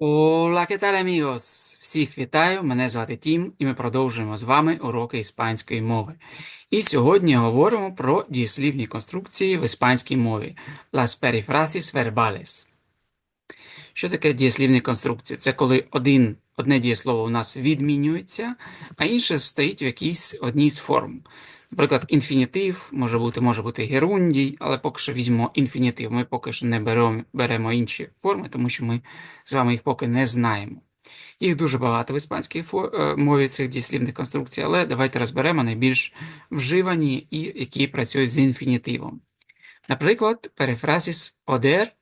Hola, ¿qué tal, amigos? Всіх вітаю, мене звати Тім, і ми продовжуємо з вами уроки іспанської мови. І сьогодні говоримо про дієслівні конструкції в іспанській мові las perifrasis verbales. Що таке дієслівні конструкції? Це коли один, одне дієслово у нас відмінюється, а інше стоїть в якійсь одній з форм. Наприклад, інфінітив може бути, може бути герундій, але поки що візьмемо інфінітив. Ми поки що не беремо, беремо інші форми, тому що ми з вами їх поки не знаємо. Їх дуже багато в іспанській е, мові цих дієслівних конструкцій, але давайте розберемо найбільш вживані і які працюють з інфінітивом. Наприклад, перефразіс одер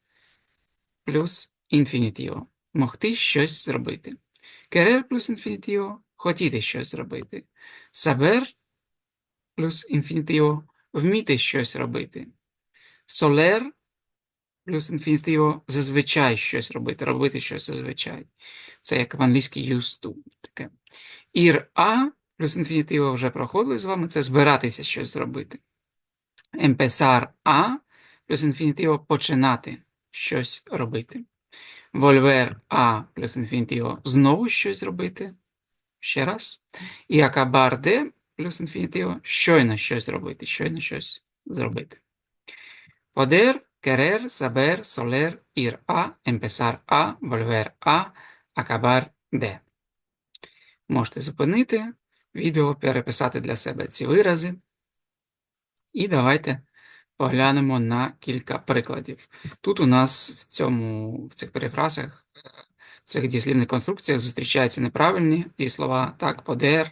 плюс інфінітіво. Могти щось зробити. Керер плюс інфінітіво хотіти щось зробити. Сабер плюс інфінітиво вміти щось робити. Солер плюс інфінітиво зазвичай щось робити, робити щось зазвичай. Це як в англійській used to. Таке. Ір а плюс інфінітиво вже проходили з вами, це збиратися щось зробити. Empezar a плюс інфінітиво починати щось робити. Volver a плюс інфінітиво знову щось робити. Ще раз. І acabar de плюс інфінітиво щойно щось робити, щойно щось зробити. Poder, querer, saber, soler, ir a, empezar a, volver a, acabar de. Можете зупинити відео, переписати для себе ці вирази. І давайте поглянемо на кілька прикладів. Тут у нас в, цьому, в цих перефразах, е, в цих дієслівних конструкціях зустрічаються неправильні дієслова. Так, poder,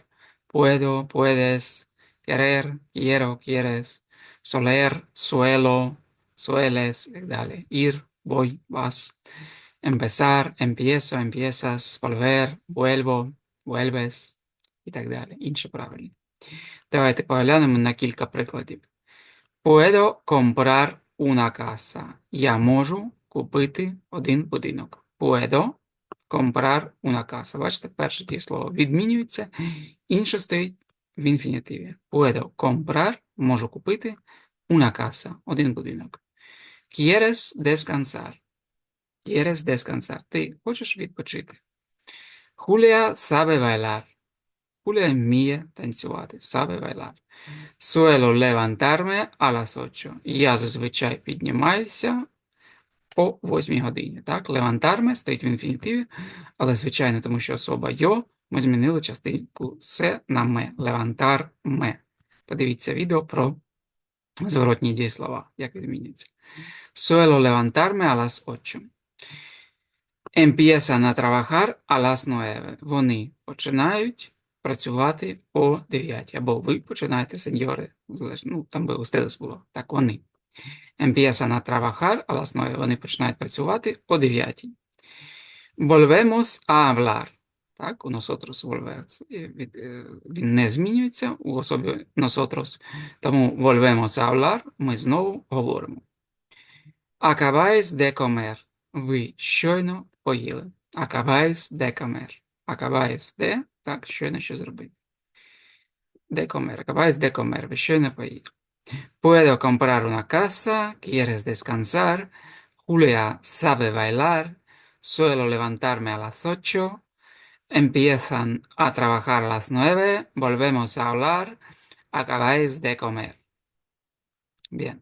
puedo, puedes, querer, quiero, quieres, soler, suelo, sueles, і так далі. Ir, voy, vas. Empezar, empiezo, empiezas, volver, vuelvo, vuelves і так далі. Інші правильні. Давайте поглянемо на кілька прикладів. Puedo comprar una casa. Я можу купити один будинок. Puedo comprar una casa. Бачите, перше дієслово відмінюється, інше стоїть в інфінітиві. Puedo comprar, можу купити una casa, один будинок. Quieres descansar. Quieres descansar. Ти хочеш відпочити. Julia sabe bailar. Julia вміє танцювати. Sabe bailar. Suelo levantarme a las 8. Я зазвичай піднімаюся о 8 годині. Так, levantarme стоїть в інфінітиві, але звичайно, тому що особа йо, ми змінили частинку се на ме. Levantarme. Подивіться відео про зворотні дієслова, як відмінюється. Suelo levantarme a las 8. Empiezan a trabajar a las 9. Вони починають працювати о 9. Або ви починаєте, сеньори, ну, там би устелес було. Так, вони. Empiezan a trabajar a las 9. Вони починають працювати о 9. Volvemos a hablar. Так, у nosotros volver. Е, Він не змінюється у особі nosotros. Тому volvemos a hablar. Ми знову говоримо. Acabáis de comer. Ви щойно поїли. Acabáis de comer. Acabáis de, так, щойно що зробити. De comer. Acabáis de comer. Ви щойно поїли. Puedo comprar una casa. ¿Quieres descansar? Julia sabe bailar. Suelo levantarme a las 8. Empiezan a trabajar a las 9. Volvemos a hablar. Acabáis de comer. Bien.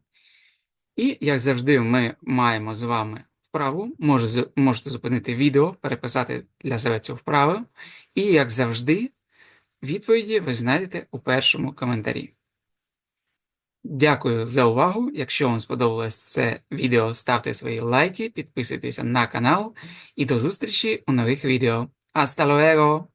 І, як завжди, ми маємо з вами вправу. Може, з- можете зупинити відео, переписати для себе цю вправу. І, як завжди, відповіді ви знайдете у першому коментарі. Дякую за увагу. Якщо вам сподобалось це відео, ставте свої лайки, підписуйтесь на канал і до зустрічі у нових відео. Hasta luego!